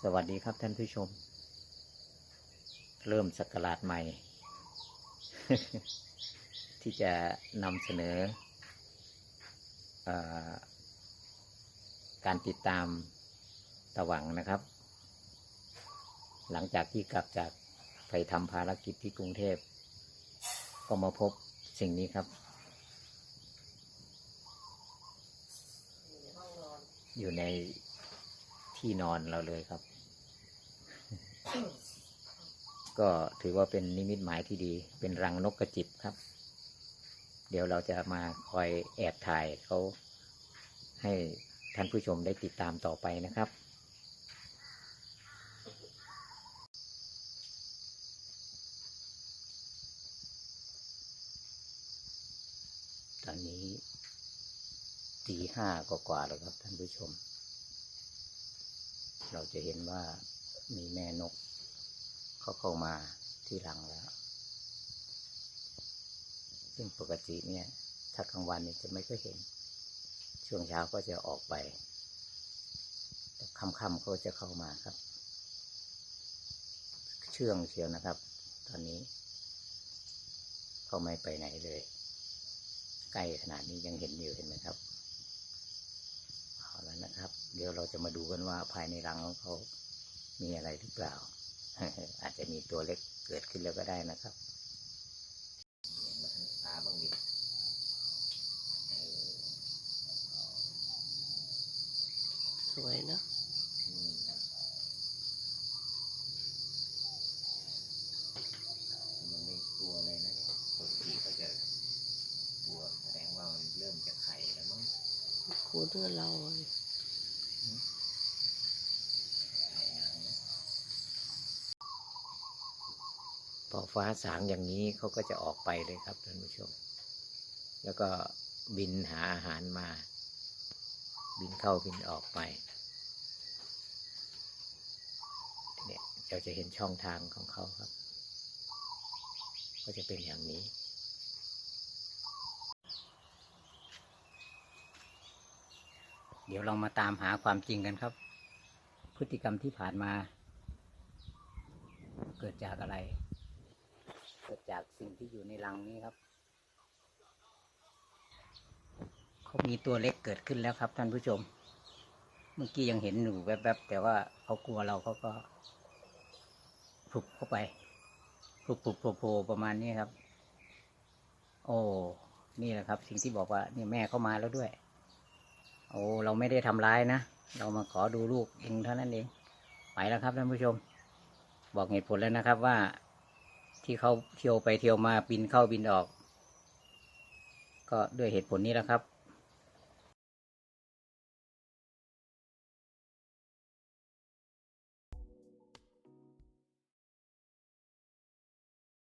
นะครับท่านผู้ชม เริ่มสักราชใหม่ ที่จะนำเสนอออการติดตามตะหวังนะครับ หลังจากที่กลับจากไปทำภารกิจที่กรุงเทพ ก็มาพบสิ่งนี้ครับ อยู่ใน ที่นอนเราเลยครับ ก็ถือว่าเป็นนิมิตหมายที่ดี เป็นรังนกกระจิบครับ เดี๋ยวเราจะมาคอยแอบถ่ายเขาให้ท่านผู้ชมได้ติดตามต่อไปนะครับ ตอนนี้ตีห้ากว่าๆแล้วครับท่านผู้ชม เราจะเห็นว่ามีแม่นก เขาเข้ามาที่รังแล้ว ซึ่งปกติเนี่ย ถ้ากลางวันนี่จะไม่ค่อยเห็น ช่วงเช้าก็จะออกไป แต่ค่ำๆเขาจะเข้ามาครับ เชื่องเชียวนะครับ ตอนนี้เขาไม่ไปไหนเลย ใกล้ขนาดนี้ยังเห็นอยู่เห็นไหมครับ นะครับ เดี๋ยวเราจะมาดูกันว่าภายในรังของเขามีอะไรหรือเปล่า อาจจะมีตัวเล็กเกิดขึ้นแล้วก็ได้นะครับมาทางขาบ้างดิสวยเนอะอืมมันไม่กลัวเลยนะปกติเขาจะกลัวแสดงว่ามันเริ่มจะไข่แล้วมั้งครูเลือดเราเลย พอฟ้าสางอย่างนี้เขาก็จะออกไปเลยครับท่านผู้ชม แล้วก็บินหาอาหารมา บินเข้าบินออกไปเนี่ยเราจะเห็นช่องทางของเขาครับ ก็จะเป็นอย่างนี้ เดี๋ยวเรามาตามหาความจริงกันครับ พฤติกรรมที่ผ่านมา เกิดจากอะไร เกิดจากสิ่งที่อยู่ในรังนี้ครับเขามีตัวเล็กเกิดขึ้นแล้วครับ ท่านผู้ชม เมื่อกี้ยังเห็นอยู่แวบๆแต่ว่าเขากลัวเราเขาก็ผุบเข้าไปผุบผุบโผล่โผล่ประมาณนี้ครับ โอ้นี่แหละครับ สิ่งที่บอกว่านี่แม่เข้ามาแล้วด้วย โอ้เราไม่ได้ทำร้ายนะ เรามาขอดูลูกเองเท่านั้นเอง ไปแล้วครับท่านผู้ชม บอกเหตุผลแล้วนะครับว่าที่เขาเที่ยวไปเที่ยวมาบินเข้าบินออก ก็ด้วยเหตุผลนี้แล้วครับ